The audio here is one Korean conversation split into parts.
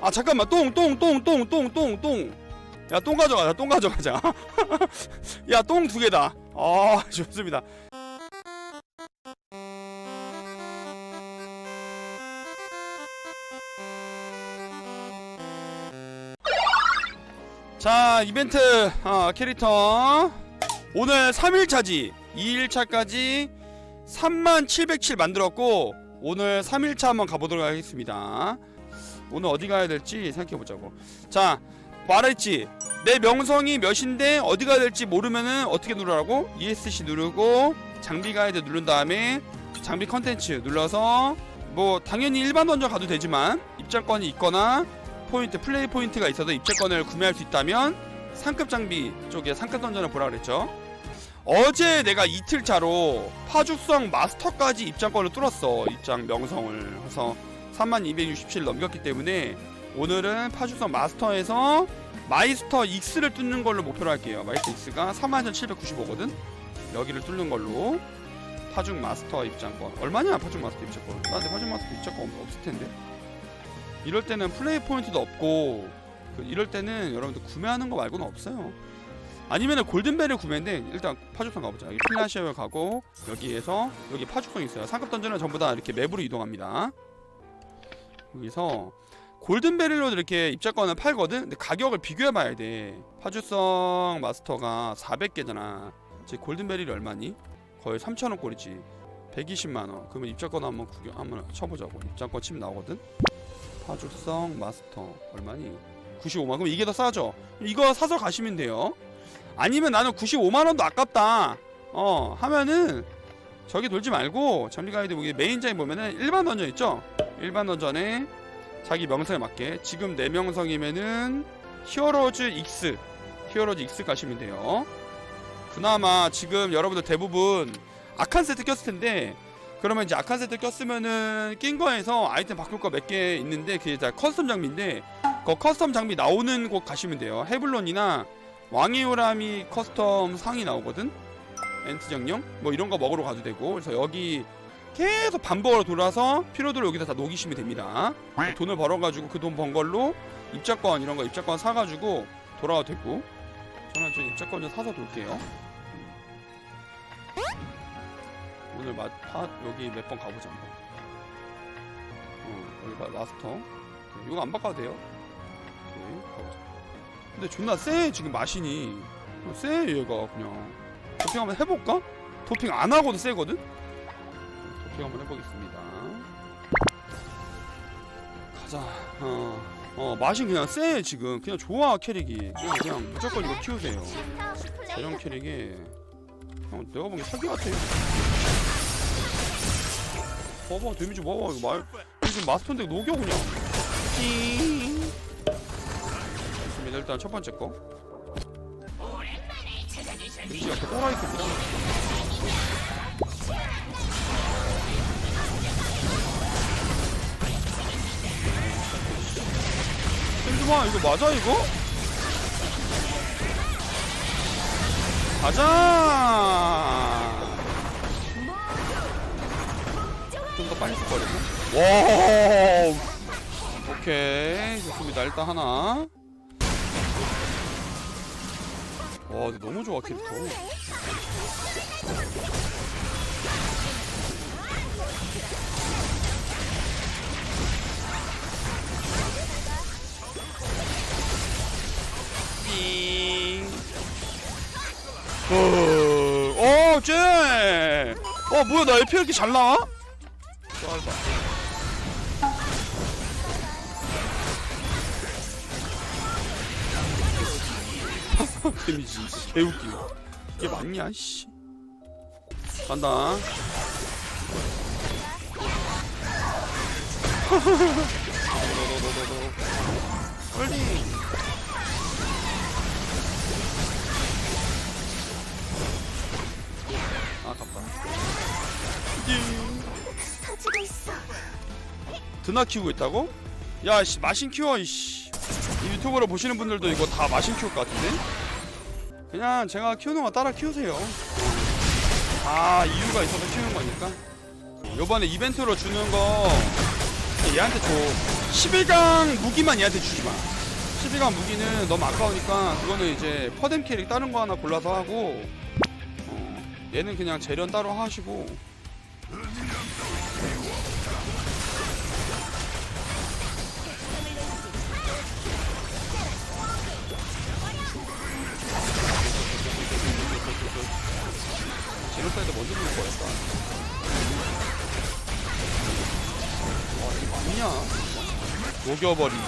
아 잠깐만. 똥 똥 똥 똥 똥 똥 똥. 야 똥 가져가자. 똥 가져가자. 야 똥 두 개다. 아 좋습니다. 자 이벤트 어, 캐릭터. 오늘 3일차지. 2일차까지 3707 만들었고 오늘 3일차 한번 가보도록 하겠습니다 오늘 어디 가야 될지 생각해보자고. 자 말했지. 내 명성이 몇인데 어디 가야 될지 모르면은 어떻게 누르라고? ESC 누르고 장비 가이드 누른 다음에 장비 컨텐츠 눌러서 뭐 당연히 일반 던전 가도 되지만 입장권이 있거나 포인트 플레이 포인트가 있어서 입장권을 구매할 수 있다면 상급 장비 쪽에 상급 던전을 보라 그랬죠. 어제 내가 이틀 차로 파죽성 마스터까지 입장권을 뚫었어 입장 명성을. 그래서 3267 넘겼기 때문에 오늘은 파죽성 마스터에서 마이스터 X를 뚫는 걸로 목표로 할게요. 마이스터 X가 31,795거든? 여기를 뚫는 걸로 파죽 마스터 입장권. 얼마냐 파죽 마스터 입장권? 나한테 파죽 마스터 입장권 없- 없을 텐데. 이럴 때는 플레이 포인트도 없고 그 이럴 때는 여러분들 구매하는 거 말고는 없어요. 아니면은 골든벨을 구매인데 일단 파죽성 가보자. 여기 필라시아에 가고 여기에서 여기 파죽성 있어요. 상급 던전은 전부 다 이렇게 맵으로 이동합니다 여기서 골든벨로 이렇게 입장권을 팔거든? 근데 가격을 비교해봐야 돼. 파죽성 마스터가 400개잖아. 제 골든벨이 얼마니? 거의 3천원 꼴이지. 120만원. 그러면 입장권 한번 구경 한번 쳐보자고. 입장권 칩 나오거든? 파죽성 마스터 얼마니? 95만. 그럼 이게 더 싸죠? 이거 사서 가시면 돼요. 아니면 나는 95만원도 아깝다. 어 하면은 저기 돌지 말고 전리 가이드 보기 메인 장에 보면은 일반 던전 있죠? 일반 던전에 자기 명성에 맞게 지금 내 명성이면은 히어로즈 X 히어로즈 X 가시면 돼요. 그나마 지금 여러분들 대부분 아칸 세트 꼈을 텐데 그러면 이제 아칸 세트 꼈으면은 낀 거에서 아이템 바꿀 거 몇 개 있는데 그게 다 커스텀 장비인데 그 커스텀 장비 나오는 곳 가시면 돼요. 헤블론이나 왕의 요람이 커스텀 상이 나오거든 엔트 정령? 뭐 이런 거 먹으러 가도 되고. 그래서 여기 계속 반복으로 돌아서 피로도를 여기다 다 녹이시면 됩니다. 돈을 벌어가지고 그 돈 번 걸로 입장권 이런 거 입장권 사가지고 돌아와도 되고. 저는 저 입장권 좀 사서 돌게요. 오늘 마, 파, 여기 몇 번 가보자 한번. 어, 여기 마, 마스터. 오케이, 이거 안 바꿔도 돼요. 오케이 가보자. 근데 존나 세 지금 마신이. 어, 세 얘가 그냥 도핑 한번 해볼까? 도핑 안 하고도 세거든? 도핑 한번 해보겠습니다. 가자. 어, 어 마신 그냥 세 지금. 그냥 좋아 캐릭이. 그냥, 그냥 무조건 이거 키우세요. 대형 캐릭이. 형 내가 보기엔 사기 같아 봐봐 데미지 봐봐. 이거 말 지금 마스터인데 녹여 그냥. 띵 좋습니다. 일단 첫 번째 거 데미지가 그 또라이 급이다. 마 이거 맞아 이거? 가자! 좀 더 빨리 쓸거리나? 와 오케이 좋습니다. 일단 하나 와 근데 너무 좋아 캐릭터 띵. 어, 어, 쟤. 어, 뭐야, 나 LP 이렇게 잘 나와? 짧아. 데미지 개웃기네. 이게 맞냐, 씨. 간다. 홀딩. 아깝다. 터지고 있어. 드나 키우고 있다고? 야, 씨, 마신 키워, 이씨. 이 유튜브로 보시는 분들도 이거 다 마신 키울 것 같은데? 그냥 제가 키우는 거 따라 키우세요. 아, 이유가 있어서 키우는 거니까. 요번에 이벤트로 주는 거, 얘한테 줘 11강 무기만 얘한테 주지 마 12강 무기는 너무 아까우니까 그거는 이제 퍼뎀 캐릭 다른 거 하나 골라서 하고 어, 얘는 그냥 재련 따로 하시고 제로사이드 먼저 누를 거였다. 와 이거 맞냐? 녹여버리기.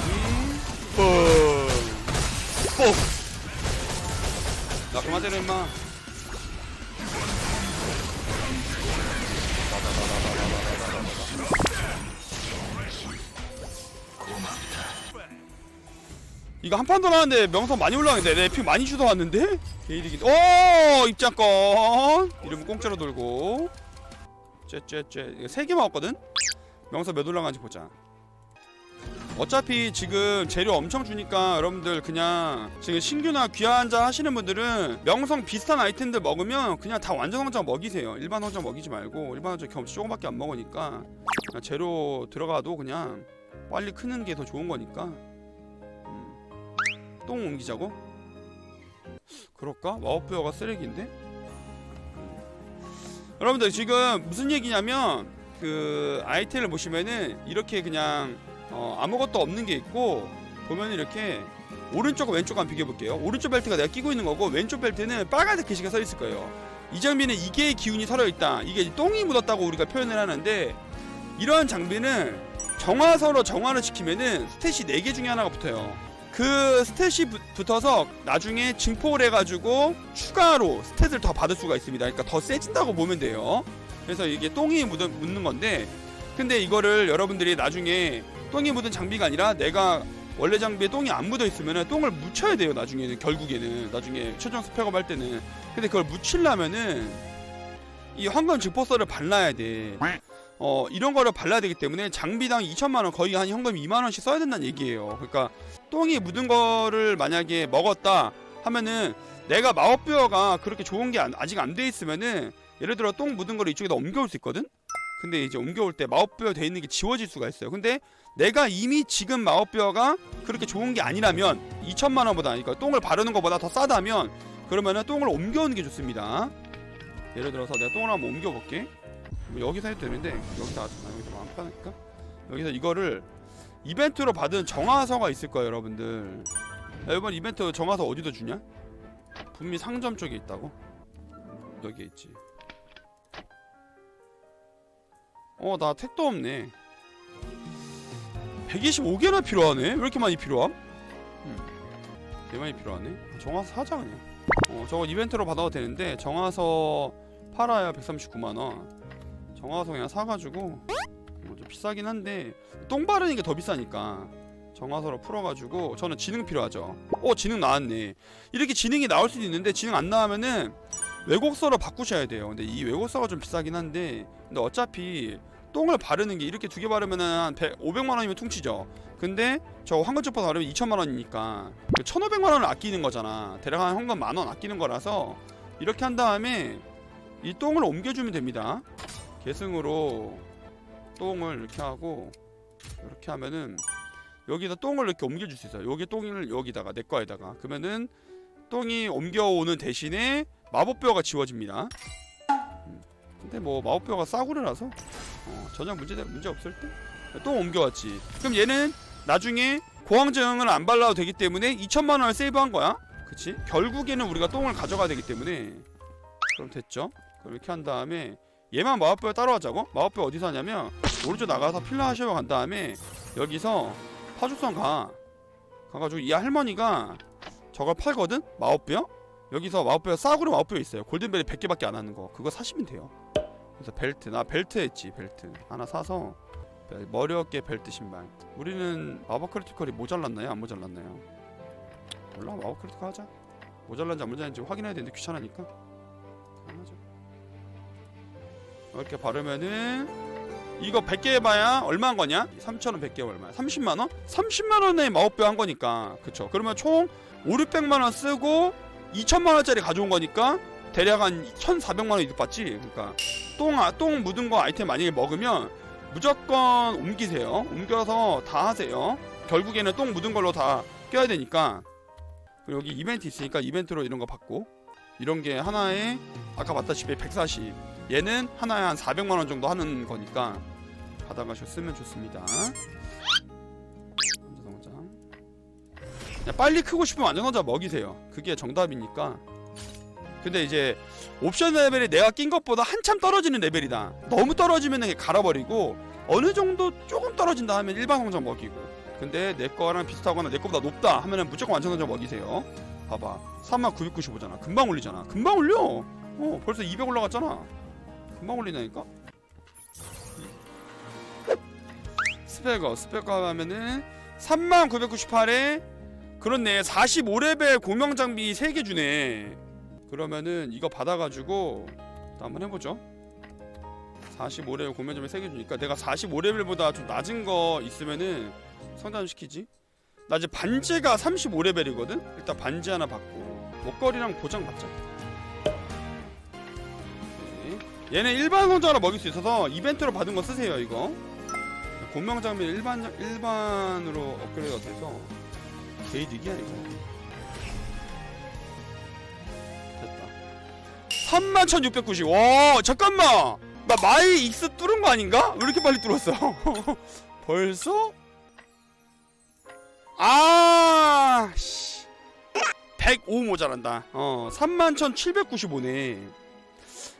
뻥 뽕! 나 그만 때려 임마 이거 한 판 더 나왔는데 명성 많이 올라가는데? 내피 많이 주워 왔는데? 게이득이 오 입장권. 이러면 공짜로 돌고. 쟤쟤쟤 이거 세개 먹었거든? 명성 몇 올라가는지 보자. 어차피 지금 재료 엄청 주니까 여러분들 그냥 지금 신규나 귀한자 하시는 분들은 명성 비슷한 아이템들 먹으면 그냥 다 완전 성장 먹이세요. 일반 성장 먹이지 말고 일반 성장 경험치 조금밖에 안 먹으니까 재료 들어가도 그냥 빨리 크는 게 더 좋은 거니까. 음. 똥 옮기자고? 그럴까? 마법부여가 쓰레기인데? 여러분들 지금 무슨 얘기냐면 그 아이템을 보시면은 이렇게 그냥 어, 아무것도 없는 게 있고 보면 이렇게 오른쪽과 왼쪽 한번 비교해 볼게요. 오른쪽 벨트가 내가 끼고 있는 거고 왼쪽 벨트는 빨간색 글씨가 써 있을 거예요. 이 장비는 이게 기운이 서려 있다. 이게 똥이 묻었다고 우리가 표현을 하는데 이러한 장비는 정화서로 정화를 시키면은 스탯이 4개 중에 하나가 붙어요. 그 스탯이 부- 붙어서 나중에 증폭을 해가지고 추가로 스탯을 더 받을 수가 있습니다. 그러니까 더 세진다고 보면 돼요. 그래서 이게 똥이 묻어, 묻는 건데 근데 이거를 여러분들이 나중에 똥이 묻은 장비가 아니라 내가 원래 장비에 똥이 안 묻어 있으면 똥을 묻혀야 돼요 나중에는 결국에는 나중에 최종 스펙업 할 때는 근데 그걸 묻히려면은 이 황금 증폭서를 발라야 돼. 어 이런 거를 발라야 되기 때문에 장비당 2천만 원 거의 한 현금 2만 원씩 써야 된다는 얘기예요. 그러니까 똥이 묻은 거를 만약에 먹었다 하면은 내가 마법부여가 그렇게 좋은 게 안- 아직 안 돼 있으면은 예를 들어 똥 묻은 거를 이쪽에다 옮겨올 수 있거든. 근데 이제 옮겨올 때 마법부여 돼 있는 게 지워질 수가 있어요. 근데 내가 이미 지금 마법부여가 그렇게 좋은 게 아니라면 2천만 원보다 그러니까 똥을 바르는 것보다 더 싸다면 그러면은 똥을 옮겨오는 게 좋습니다. 예를 들어서 내가 똥을 한번 옮겨볼게. 뭐 여기서 해도 되는데 여기다 아, 여기서 안 파니까 여기서 이거를 이벤트로 받은 정화서가 있을 거예요, 여러분들. 야, 이번 이벤트 정화서 어디다 주냐? 분미 상점 쪽에 있다고? 여기에 있지. 어, 나 택도 없네. 125개나 필요하네? 왜 이렇게 많이 필요함? 음, 개 많이 필요하네. 정화서 사자 그냥. 어, 저거 이벤트로 받아도 되는데 정화서 팔아야 139만원. 정화서 그냥 사가지고 비싸긴 한데 똥 바르는 게 더 비싸니까 정화서로 풀어가지고 저는 지능 필요하죠. 어 지능 나왔네. 이렇게 지능이 나올 수도 있는데 지능 안 나오면은 외곡서로 바꾸셔야 돼요. 근데 이 외곡서가 좀 비싸긴 한데 근데 어차피 똥을 바르는 게 이렇게 두 개 바르면은 한 100, 500만 원이면 퉁치죠. 근데 저 황금쪽파 바르면 2천만 원이니까 1,500만 원을 아끼는 거잖아. 대략 한 현금 만 원 아끼는 거라서 이렇게 한 다음에 이 똥을 옮겨주면 됩니다. 계승으로 똥을 이렇게 하고 이렇게 하면은 여기다 똥을 이렇게 옮겨줄 수 있어요. 여기 똥을 여기다가 내 거에다가 그러면은 똥이 옮겨오는 대신에 마법뼈가 지워집니다. 음, 근데 뭐 마법뼈가 싸구려라서 어, 전혀 문제 문제 없을 때 똥 옮겨왔지. 그럼 얘는 나중에 고황증을 안 발라도 되기 때문에 2천만 원을 세이브한 거야. 그치? 결국에는 우리가 똥을 가져가야 되기 때문에 그럼 됐죠? 그럼 이렇게 한 다음에 얘만 마법뼈 따로 하자고? 마법뼈 어디서 하냐면 오른쪽 나가서 필라 하시러 간 다음에 여기서 파죽성 가. 가가지고 이 할머니가 저걸 팔거든? 마법뼈? 여기서 마법뼈 싸구려 마법뼈 있어요. 골든벨이 100개밖에 안 하는 거. 그거 사시면 돼요. 그래서 벨트 나 벨트 했지 벨트. 하나 사서 벨- 머리 어깨 벨트 신발. 우리는 마법 크리티컬이 모자랐나요? 안 모자랐나요? 몰라 마법 크리티컬 하자. 모자란지 안 모자란지 확인해야 되는데 귀찮으니까. 그냥 하자 이렇게 바르면은 이거 100개 해봐야 얼마인 거냐? 3,000원 100개 얼마야? 30만원? 30만원에 마법뼈 한 거니까 그쵸 그러면 총 5, 600만원 쓰고 2천만원짜리 가져온 거니까 대략 한 1,400만원 이득 받지 그러니까 똥, 아, 똥 묻은 거 아이템 만약에 먹으면 무조건 옮기세요. 옮겨서 다 하세요. 결국에는 똥 묻은 걸로 다 껴야 되니까. 그리고 여기 이벤트 있으니까 이벤트로 이런 거 받고 이런 게 하나에 아까 봤다시피 140 얘는 하나에 한 400만 원 정도 하는 거니까 받아가셨으면 좋습니다. 안전상자. 그냥 빨리 크고 싶으면 안전상자 먹이세요. 그게 정답이니까. 근데 이제 옵션 레벨이 내가 낀 것보다 한참 떨어지는 레벨이다. 너무 떨어지면 갈아버리고 어느 정도 조금 떨어진다 하면 일반 성장 먹이고. 근데 내 거랑 비슷하거나 내 거보다 높다 하면은 무조건 완전 성장 먹이세요. 봐봐. 3995잖아. 금방 올리잖아. 금방 올려. 어, 벌써 200 올라갔잖아. 금방 올리다니까. 스페거, 스페거 하면은 3998에 그렇네. 45레벨 공명 장비 3개 주네. 그러면은 이거 받아가지고 또 한번 해보죠. 45레벨 공면점에 3개 주니까 내가 45레벨보다 좀 낮은 거 있으면은 성장 시키지. 나 이제 반지가 35레벨이거든. 일단 반지 하나 받고 목걸이랑 보장 받자. 얘는 일반 성장으로 먹일 수 있어서 이벤트로 받은 거 쓰세요 이거. 공명 장비 일반 일반으로 업그레이드가 돼서 개이득이야 이거. 됐다. 31,690. 와, 잠깐만. 나 마이 익스 뚫은 거 아닌가? 왜 이렇게 빨리 뚫었어? 벌써? 아, 씨. 105 모자란다. 어, 31,795네.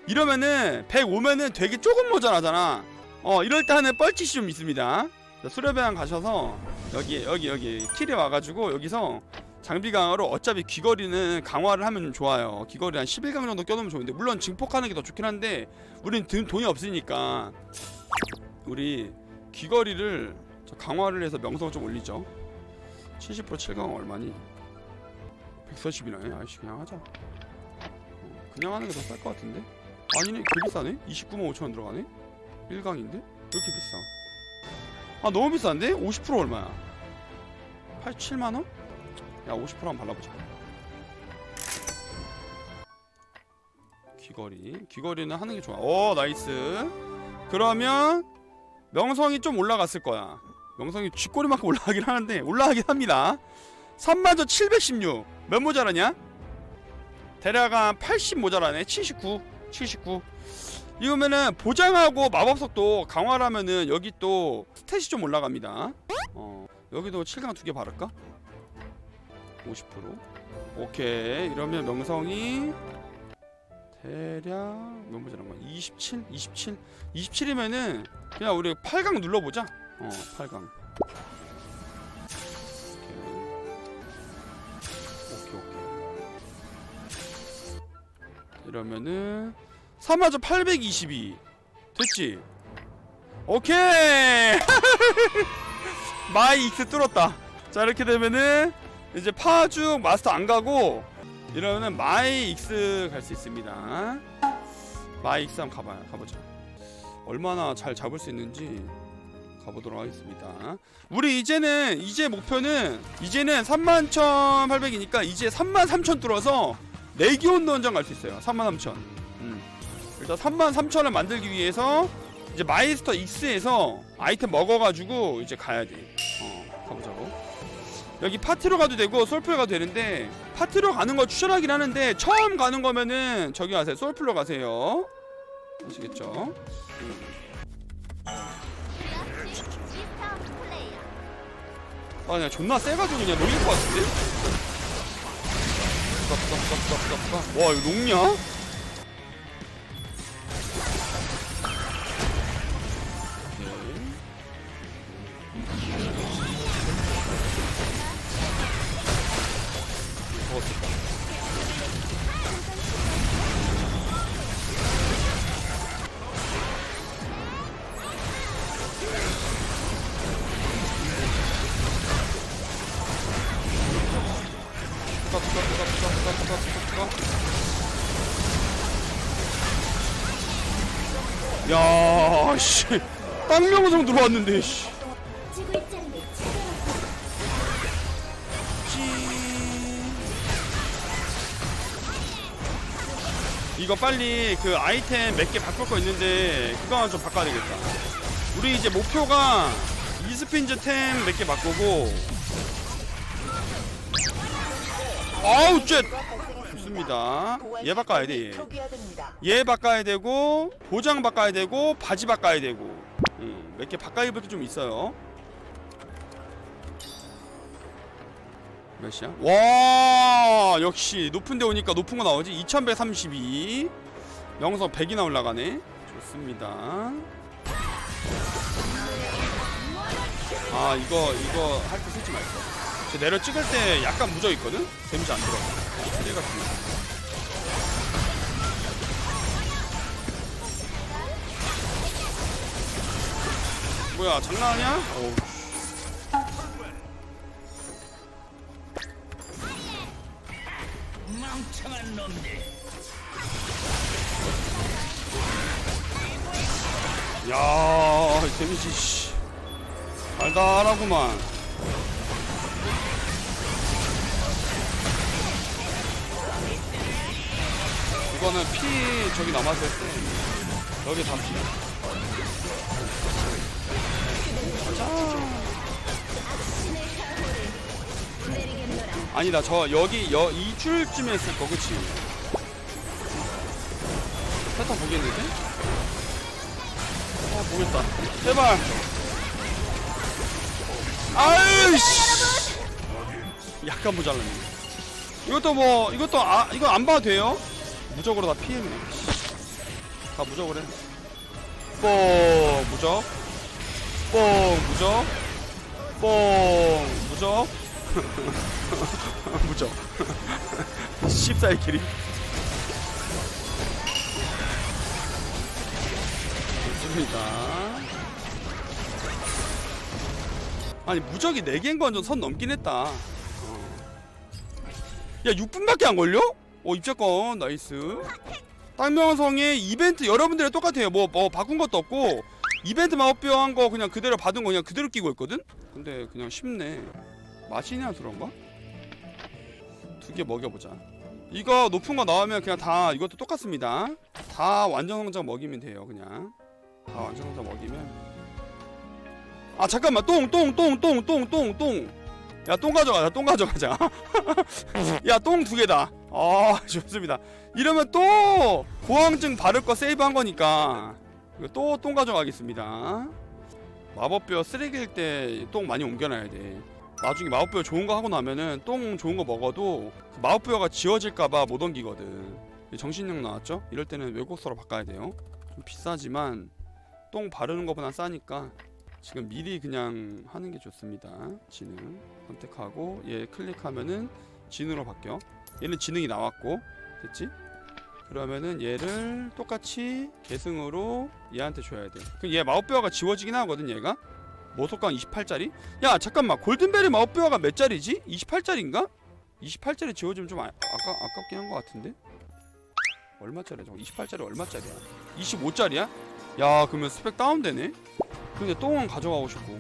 이러면은 105면은 되게 조금 모자라잖아. 어, 이럴 때 하는 뻘짓이 좀 있습니다. 자, 수렵양 가셔서 여기 여기 여기 킬에 와가지고 여기서 장비 강화로 어차피 귀걸이는 강화를 하면 좀 좋아요. 귀걸이 한 11강 정도 껴놓으면 좋은데 물론 증폭하는 게 더 좋긴 한데 우린 돈- 돈이 없으니까 우리 귀걸이를 저 강화를 해서 명성을 좀 올리죠. 70% 7강 얼마니? 140이네. 아이씨 그냥 하자. 어, 그냥 하는 게 더 쌀 것 같은데? 아니네 개 비싸네? 29만 5천 원 들어가네? 1강인데? 왜 이렇게 비싸? 아 너무 비싼데? 50% 얼마야? 87만 원? 야 50% 한번 발라보자 귀걸이 귀걸이는 하는 게 좋아 오 나이스 그러면 명성이 좀 올라갔을 거야 명성이 쥐꼬리만큼 올라가긴 하는데 올라가긴 합니다 31,716몇 모자라냐? 대략 한 80 모자라네 79 79 이거면은 보장하고 마법석도 강화를 하면은 여기 또 스탯이 좀 올라갑니다 어 여기도 7강 두 개 바를까? 50% 오케이 이러면 명성이 대략 몇 모자란 거야? 27? 27? 27이면은 그냥 우리 8강 눌러보자 어 8강 이 이러면은 3마저822 됐지? 오케이 마이 익스 뚫었다 자 이렇게 되면은 이제 파죽 마스터 안 가고 이러면은 마이 익스 갈 수 있습니다. 마이 익스 한번 가봐요. 가보자. 얼마나 잘 잡을 수 있는지 가보도록 하겠습니다. 우리 이제는 이제 목표는 이제는 31,800이니까 이제 33,000 뚫어서 레기온 던전 갈 수 있어요. 33,000. 음. 일단 33,000을 만들기 위해서 이제 마이스터 익스에서 아이템 먹어가지고 이제 가야 돼. 어, 가보자고. 여기 파티로 가도 되고 솔플 가도 되는데 파티로 가는 거 추천하긴 하는데 처음 가는 거면은 저기 가세요 솔플로 가세요 아시겠죠? 아 그냥 존나 세가지고 그냥 녹일 것 같은데? 와 이거 녹냐? 땅명성 들어왔는데, 씨. 이거 빨리 그 아이템 몇 개 바꿀 거 있는데 그거 좀 바꿔야 되겠다. 우리 이제 목표가 이스핀즈 템 몇 개 바꾸고 아우 쉣 좋습니다 얘 바꿔야 돼 얘. 초기화됩니다. 얘 바꿔야 되고 보장 바꿔야 되고 바지 바꿔야 되고 음, 몇 개 바꿔야 입을 게좀 있어요. 몇이야? 와 역시 높은 데 오니까 높은 거 나오지? 2132 명성 100이나 올라가네. 좋습니다. 아 이거 이거 할 때 쓰지 저 내려 찍을 때 약간 묻어 있거든? 데미지 안 들어 쓰레 같은 거 뭐야 장난하냐? 어우. 야, 데미지 씨. 달달하구만. 이거는 피 저기 남았을 때 여기 다 피. 아니다 저 여기 여 이 줄쯤에 있을 거 그치? 패턴 보겠는데? 어 보겠다. 제발! 아유씨! 약간 모자랐네. 이것도 뭐 이것도 아 이거 안 봐도 돼요? 무적으로 다 피해네. 다 무적으로 해뽕 무적 뽕 무적? 뽕 무적? 무적. 14의 길이. 좋습니다. 아니 무적이 4개인 건좀선 넘긴 했다. 어. 야 6분밖에 안 걸려? 어 입장권 나이스. 땅명성의 이벤트 여러분들이 똑같아요. 뭐, 뭐 바꾼 것도 없고 이벤트 마법뼈 한 거 그냥 그대로 받은 거 그냥 그대로 끼고 있거든? 근데 그냥 쉽네. 맛이냐 그런가? 두 개 먹여보자. 이거 높은 거 나오면 그냥 다 이것도 똑같습니다. 다 완전 성장 먹이면 돼요 그냥. 다 완전 성장 먹이면. 아 잠깐만. 똥 똥 똥 똥 똥 똥똥 야 똥 가져가자 똥 가져가자. 야 똥 두 개다. 아 좋습니다. 이러면 또 고황증 바를 거 세이브한 거니까 이거 또똥 가져가겠습니다. 마법뼈 쓰레기일 때 똥 많이 옮겨놔야 돼. 나중에 마법뼈 좋은 거 하고 나면은 똥 좋은 거 먹어도 그 마법뼈가 지워질까봐 못 옮기거든. 정신력 나왔죠? 이럴 때는 외국서로 바꿔야 돼요. 좀 비싸지만 똥 바르는 거보다 싸니까 지금 미리 그냥 하는 게 좋습니다. 지능 선택하고 얘 클릭하면은 진으로 바뀌어. 얘는 지능이 나왔고 됐지? 그러면은 얘를 똑같이 계승으로 얘한테 줘야 돼 그럼 얘 마법뼈가 지워지긴 하거든 얘가 모속강 28짜리? 야 잠깐만 골든벨의 마법뼈가 몇 짜리지? 28짜리인가? 28짜리 지워주면 좀 아, 아까, 아깝긴 한 것 같은데? 얼마짜리야 저거 28짜리 얼마짜리야 25짜리야? 야 그러면 스펙 다운되네? 근데 똥은 가져가고 싶고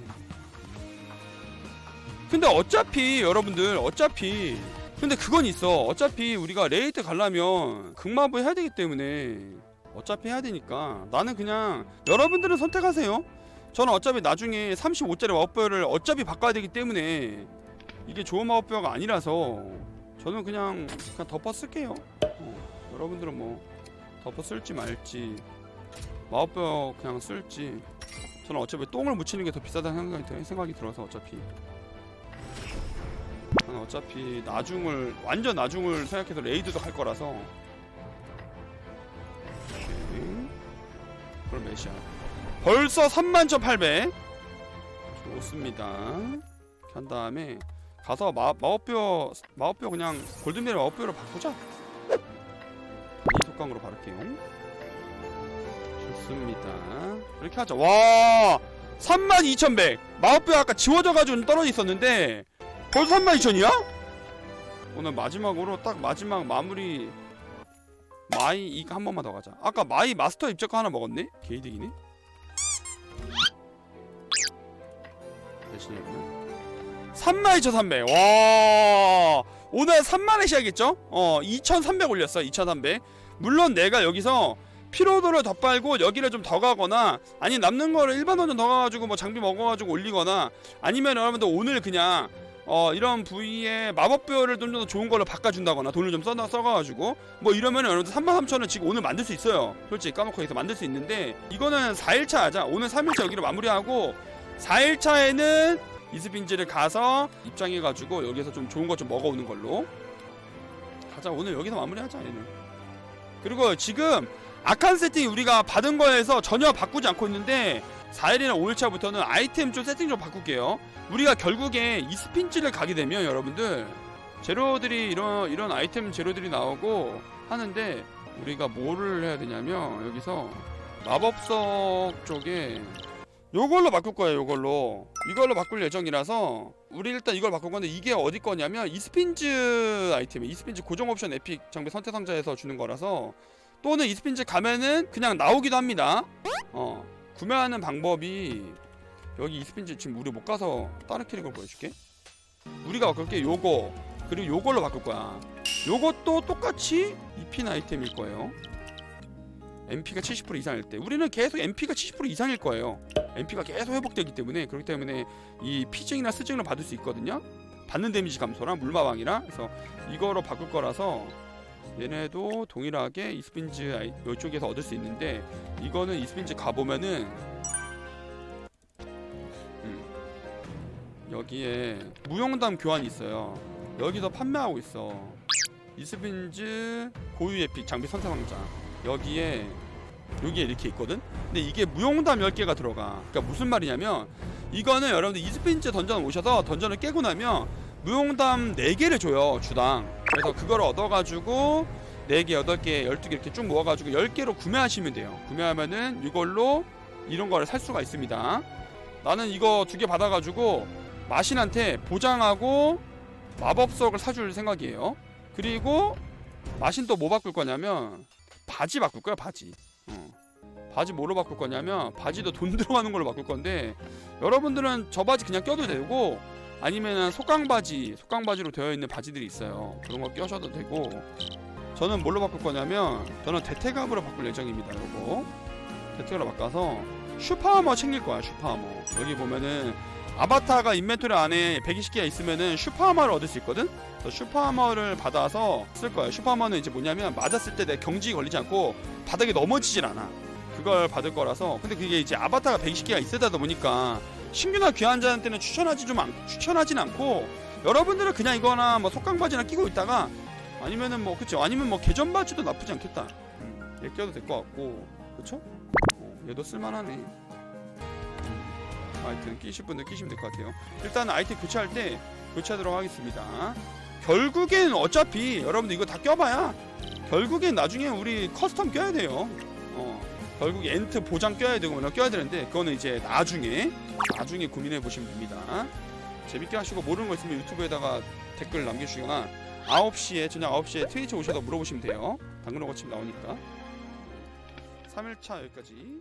근데 어차피 여러분들 어차피 근데 그건 있어. 어차피 우리가 레이트 가려면 극마부 해야 되기 때문에. 어차피 해야 되니까. 나는 그냥 여러분들은 선택하세요. 저는 어차피 나중에 35짜리 마법뼈를 어차피 바꿔야 되기 때문에 이게 좋은 마법뼈가 아니라서 저는 그냥 그냥 덮어 쓸게요. 어, 여러분들은 뭐 덮어 쓸지 말지. 마법뼈 그냥 쓸지. 저는 어차피 똥을 묻히는 게 더 비싸다는 생각이, 들- 생각이 들어서 어차피 저는 어차피 나중을 완전 나중을 생각해서 레이드도 할 거라서. 오케이. 그럼 몇이야 벌써 31,800 좋습니다. 한 다음에 가서 마, 마법뼈 마법뼈 그냥 골든벨 마법뼈로 바꾸자. 이 속강으로 바를게요. 좋습니다. 이렇게 하자. 와! 32,100 마법뼈 아까 지워져가지고 떨어져 있었는데 벌써 32,000이야? 오늘 마지막으로 딱 마지막 마무리 마이 이거 한 번만 더 가자 아까 마이 마스터 입장권 하나 먹었네? 개이득이네 몇이냐면 32,300. 와. 오늘 3만에 시작했죠? 어, 2,300 올렸어. 2,300. 물론 내가 여기서 피로도를 더 빨고 여기를 좀 더 가거나 아니 남는 거를 일반 원전 더 가가지고 뭐 장비 먹어가지고 올리거나 아니면 여러분들 오늘 그냥 어 이런 부위에 마법뼈를 좀 더 좋은 걸로 바꿔준다거나 돈을 좀 써다 써가지고 뭐 이러면 여러분들 33,000원 지금 오늘 만들 수 있어요. 솔직히 까놓고 해서 만들 수 있는데 이거는 4일차 하자. 오늘 3일차 여기를 마무리하고 4일차에는 이스핀지를 가서 입장해가지고 여기서 좀 좋은 거 좀 먹어오는 걸로. 가자 오늘 여기서 마무리하자 얘는. 그리고 지금 악한 세팅 우리가 받은 거에서 전혀 바꾸지 않고 있는데 4일이나 5일차부터는 아이템 좀 세팅 좀 바꿀게요. 우리가 결국에 이 스핀지를 가게 되면 여러분들 재료들이 이런 이런 아이템 재료들이 나오고 하는데 우리가 뭐를 해야 되냐면 여기서 마법석 쪽에 요걸로 바꿀 거예요 요걸로. 이걸로 바꿀 예정이라서 우리 일단 이걸 바꿀 건데 이게 어디 거냐면 이스핀즈 아이템이 이스핀즈 고정 옵션 에픽 장비 선택 상자에서 주는 거라서 또는 이스핀즈 가면은 그냥 나오기도 합니다. 어 구매하는 방법이 여기 이스핀즈 지금 우리 못 가서 다른 캐릭을 보여줄게. 우리가 바꿀 게 요거 그리고 요걸로 바꿀 거야. 요것도 똑같이 입힌 아이템일 거예요. MP가 70% 이상일 때. 우리는 계속 MP가 70% 이상일 거예요. MP가 계속 회복되기 때문에 그렇기 때문에 이 피증이나 스증을 받을 수 있거든요. 받는 데미지 감소랑 물마방이라 그래서 이거로 바꿀 거라서 얘네도 동일하게 이스핀즈 이쪽에서 얻을 수 있는데 이거는 이스핀즈 가보면은 음, 여기에 무용담 교환이 있어요. 여기서 판매하고 있어. 이스핀즈 고유 에픽 장비 선택 상자. 여기에 여기에 이렇게 있거든? 근데 이게 무용담 10개가 들어가. 그러니까 무슨 말이냐면 이거는 여러분들 이스핀즈 던전 오셔서 던전을 깨고 나면 무용담 4개를 줘요 주당. 그래서 그걸 얻어가지고 4개, 8개, 12개 이렇게 쭉 모아가지고 10개로 구매하시면 돼요. 구매하면은 이걸로 이런 거를 살 수가 있습니다. 나는 이거 두 개 받아가지고 마신한테 보장하고 마법석을 사줄 생각이에요. 그리고 마신 또 뭐 바꿀 거냐면 바지 바꿀 거야 바지. 어. 바지 뭐로 바꿀 거냐면 바지도 돈 들어가는 걸로 바꿀 건데 여러분들은 저 바지 그냥 껴도 되고 아니면은 속강 바지 속강 바지로 되어 있는 바지들이 있어요. 그런 거 껴셔도 되고. 저는 뭘로 바꿀 거냐면 저는 대퇴갑으로 바꿀 예정입니다 요거 대퇴갑으로 바꿔서 슈퍼하머 챙길 거야 슈퍼하머. 여기 보면은 아바타가 인벤토리 안에 120개가 있으면은 슈퍼하머를 얻을 수 있거든? 슈퍼하머를 받아서 쓸 거예요. 슈퍼하머는 이제 뭐냐면 맞았을 때 내 경직이 걸리지 않고 바닥에 넘어지질 않아. 그걸 받을 거라서. 근데 그게 이제 아바타가 120개가 있어다 보니까 신규나 귀환자한테는 추천하지 좀 않, 추천하진 않고 여러분들은 그냥 이거나 뭐 속강 바지나 끼고 있다가 아니면은 뭐 그쵸? 아니면 뭐 개전 바지도 나쁘지 않겠다. 음, 얘 껴도 될 것 같고. 그쵸? 어, 얘도 쓸만하네. 음, 하여튼 끼실 분들 끼시면 될 것 같아요. 일단 아이템 교체할 때 교체하도록 하겠습니다. 결국엔 어차피 여러분들 이거 다 껴봐야 결국엔 나중에 우리 커스텀 껴야 돼요. 어, 결국 엔트 보장 껴야 되고 뭐 껴야 되는데 그거는 이제 나중에 나중에 고민해 보시면 됩니다. 재밌게 하시고 모르는 거 있으면 유튜브에다가 댓글 남겨주시거나 9시에 저녁 9시에 트위치 오셔서 물어보시면 돼요. 당근으로 거치면 나오니까. 3일차 여기까지